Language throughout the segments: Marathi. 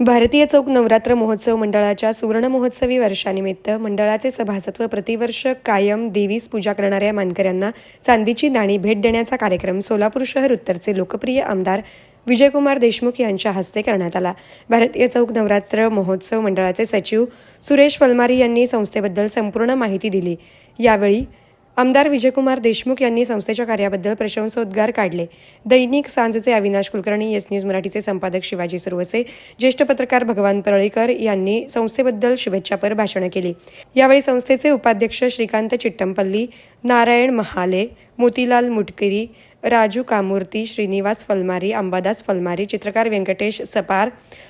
भारतीय चौक नवरात्र महोत्सव मंडळाच्या सुवर्ण महोत्सवी वर्षानिमित्त मंडळाचे सभासत्व प्रतिवर्ष कायम देवीस पूजा करणाऱ्या मानकऱ्यांना चांदीची नाणी भेट देण्याचा कार्यक्रम सोलापूर शहर उत्तरचे लोकप्रिय आमदार विजयकुमार देशमुख यांच्या हस्ते करण्यात आला. भारतीय चौक नवरात्र महोत्सव मंडळाचे सचिव सुरेश फलमारी यांनी संस्थेबद्दल संपूर्ण माहिती दिली. यावेळी आमदार विजयकुमार देशमुख यांनी संस्थेच्या कार्याबद्दल प्रशंसोद्गार काढले. दैनिक सांजचे अविनाश कुलकर्णी येस न्यूज मराठीचे संपादक शिवाजी सुरवसे ज्येष्ठ पत्रकार भगवान परळीकर यांनी संस्थेबद्दल शुभेच्छापर भाषणं केली. यावेळी संस्थेचे उपाध्यक्ष श्रीकांत चिट्टमपल्ली नारायण महाले मोतीलाल मुटकरी राजू कामूर्ती श्रीनिवास फलमारी अंबादास फलमारी चित्रकार व्यंकटेश सपार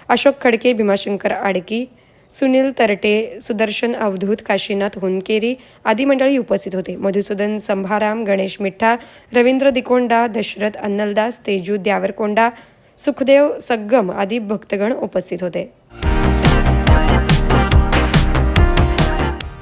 अशोक खडके भीमाशंकर आडकी सुनील तरटे सुदर्शन अवधूत काशीनाथ हुनकेरी आदी मंडळी उपस्थित होते. मधुसूदन संभाराम गणेश मिठ्ठा रवींद्र दिकोंडा दशरथ अन्नलदास तेजू द्यावरकोंडा सुखदेव सग्गम आदी भक्तगण उपस्थित होते.